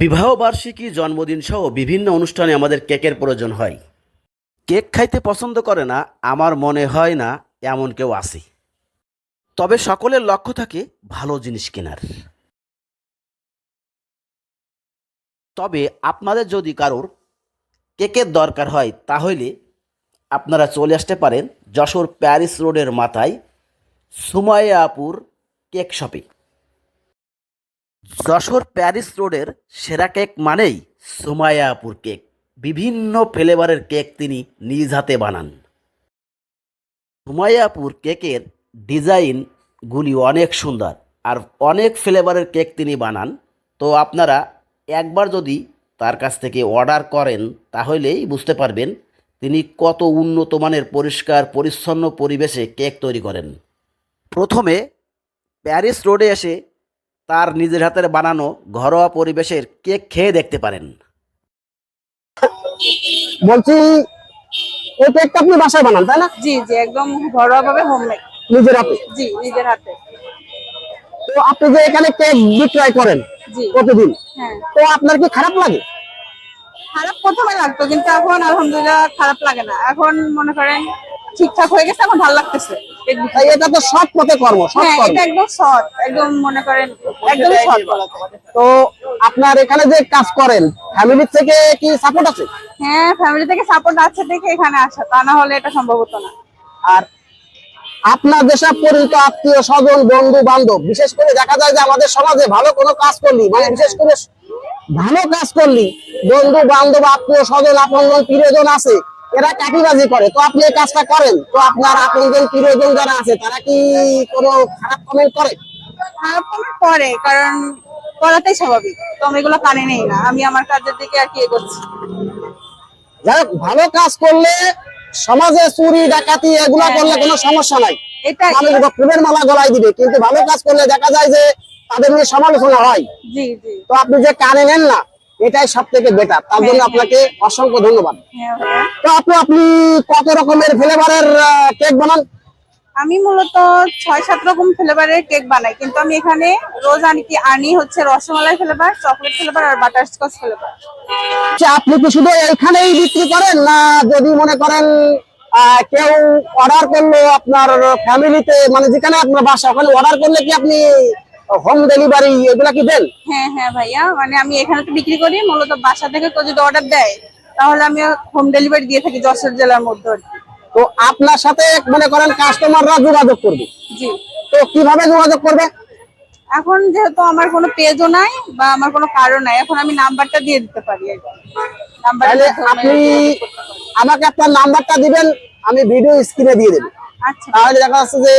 বিবাহ বার্ষিকী জন্মদিন সহ বিভিন্ন অনুষ্ঠানে আমাদের কেকের প্রয়োজন হয়। কেক খাইতে পছন্দ করে না, আমার মনে হয় না এমন কেউ আছে। তবে সকলের লক্ষ্য থাকে ভালো জিনিস কেনার। তবে আপনাদের যদি কারোর কেকের দরকার হয়, তাহলে আপনারা চলে আসতে পারেন যশোর প্যারিস রোডের মাথায় সুমাইয়াপুর কেক শপে। যশোর প্যারিস রোডের সেরা কেক মানেই সুমাইয়াপুর কেক। বিভিন্ন ফ্লেভারের কেক তিনি নিজ হাতে বানান। সুমাইয়াপুর কেকের ডিজাইনগুলি অনেক সুন্দর আর অনেক ফ্লেভারের কেক তিনি বানান। তো আপনারা একবার যদি তার কাছ থেকে অর্ডার করেন, তাহলেই বুঝতে পারবেন তিনি কত উন্নত মানের পরিষ্কার, পরিচ্ছন্ন পরিবেশে কেক তৈরি করেন। প্রথমে প্যারিস রোডে এসে তার নিজের হাতের বানানো ঘরোয়া পরিবেশের কেক খেয়ে দেখতে পারেন। বলছি এই কেকটা আপনি বাসায় বানান তাই না? জি জি একদম ঘরোয়া ভাবে হোমমেড নিজের হাতে? জি নিজের হাতে। তো আপনি যে এখানে কেক বিক্রয় করেন জি। প্রতিদিন হ্যাঁ। তো আপনার কি খারাপ লাগে? খারাপ প্রথমে লাগতো কিন্তু এখন আলহামদুলিল্লাহ খারাপ লাগে না। এখন মনে করেন ঠিকঠাক হয়ে গেছে এখন ভালো লাগতেছে। এটা তো সৎ পথে কর্ম সৎ হ্যাঁ কর্ম। একদম সৎ একদম মনে করেন একদম সৎ। তো আপনার এখানে যে কাজ করেন ফ্যামিলি থেকে কি সাপোর্ট আছে? হ্যাঁ ফ্যামিলি থেকে সাপোর্ট আছে দেখে এখানে আসা তা না হলে এটা সম্ভব হতো না। আর আপনার যেসব পরিচিত আত্মীয় স্বজন বন্ধু বান্ধব বিশেষ করে দেখা যায় যে আমাদের সমাজে ভালো কোনো কাজ করলি মানে বিশেষ করে ভালো কাজ করলি বন্ধু বান্ধব আত্মীয় স্বজন আপনজন প্রিয়জন আছে এরা কাটিবাজি করে। তো আপনি এই কাজটা করেন। তো আপনার আপনজন প্রিয়জন যারা আছে? তারা কি কোনো খারাপ কমেন্ট করে? খারাপ comment করে কারণ করাটাই স্বাভাবিক। তো আমি এগুলো কানে নেই না। আমি আমার কাজের দিকে আর কি এ করছি যাই হোক, ভালো কাজ করলে সমাজে চুরি ডাকাতি এগুলা করলে কোনো সমস্যা নাই। এটা মানুষ ফুলের মালা গলায় দিবে। কিন্তু ভালো কাজ করলে দেখা যায় যে তাদের নিয়ে সমালোচনা হয়। জি জি। তো আপনি যে কানে নেন না এটাই সব থেকে বেটার তার জন্য আপনাকে অসংখ্য ধন্যবাদ। হ্যাঁ তো আপু আপনি কত রকমের ফ্লেভারের কেক বানান? আমি মূলত ছয় সাত রকম ফ্লেভারের কেক বানাই কিন্তু আমি এখানে রোজ আনি কি আনি হচ্ছে রসমালাই ফ্লেভার চকলেট ফ্লেভার আর বাটার স্কচ ফ্লেভার আচ্ছা, আপনি কি শুধু এখানেই বিক্রি করেন না যদি মনে করেন কেউ অর্ডার করল আপনার ফ্যামিলিতে মানে যেখানে আপনার বাসা ওখানে অর্ডার করলে কি আপনি হোম ডেলিভারি এগুলা কি দেন? হ্যাঁ হ্যাঁ ভাইয়া মানে আমি এখানে তো বিক্রি করি মূলত বাসা থেকে কেউ যদি অর্ডার দেয় তাহলে আমি হোম ডেলিভারি দিয়ে থাকি যশোর জেলার মধ্যে। তো আপনার সাথে মনে করেন কাস্টমাররা যোগাযোগ করবে। জি। তো কীভাবে যোগাযোগ করবে? এখন যেহেতু আমার কোনো পেজও নাই বা আমার কোনো কারণ নাই এখন আমি নাম্বারটা দিয়ে দিতে পারি। তাহলে আপনি। আমাকে আপনার নাম্বারটা দিবেন আমি ভিডিও স্ক্রিনে দিয়ে দেবো। আচ্ছা। তাহলে দেখা যাচ্ছে যে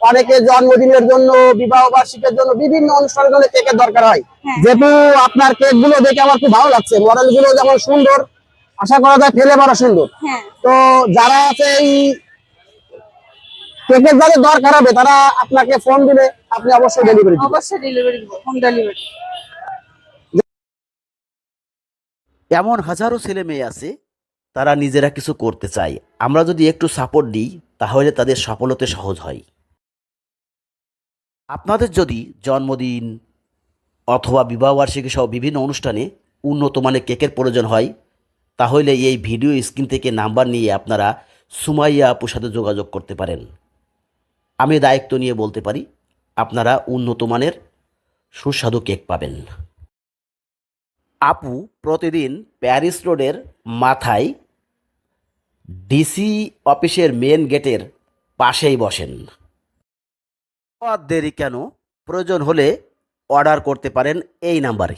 অনেকে জন্মদিনের জন্য বিবাহ বার্ষিকের জন্য বিভিন্ন অনুষ্ঠানের জন্য কেকের দরকার হয়। হ্যাঁ। যেহেতু আপনার কেকগুলো দেখে আমার খুব ভালো লাগছে মডেলগুলো যেমন সুন্দর আশা করা যায় ফেলে বড় সুন্দর। হ্যাঁ। তো যারা আছে এই কেকের যাদের দরকার হবে তারা আপনাকে ফোন দিলে আপনি অবশ্যই ডেলিভারি দিবেন। অবশ্যই ডেলিভারি দিব হোম ডেলিভারি এমন হাজারো ছেলে মেয়ে আছে তারা নিজেরা কিছু করতে চায়। আমরা যদি একটু সাপোর্ট দিই তাহলে তাদের সফল হতে সহজ হয়। আপনাদের যদি জন্মদিন অথবা বিবাহবার্ষিকী সহ বিভিন্ন অনুষ্ঠানে উন্নত মানের কেকের প্রয়োজন হয়, তাহলে এই ভিডিও স্ক্রিন থেকে নাম্বার নিয়ে আপনারা সুমাইয়া আপুর সাথে যোগাযোগ করতে পারেন। আমি দায়িত্ব নিয়ে বলতে পারি, আপনারা উন্নত মানের সুস্বাদু কেক পাবেন। আপু প্রতিদিন প্যারিস রোডের মাথায় ডিসি অফিসের মেন গেটের পাশেই বসেন। দেরি কেন? প্রয়োজন হলে অর্ডার করতে পারেন এই নাম্বারে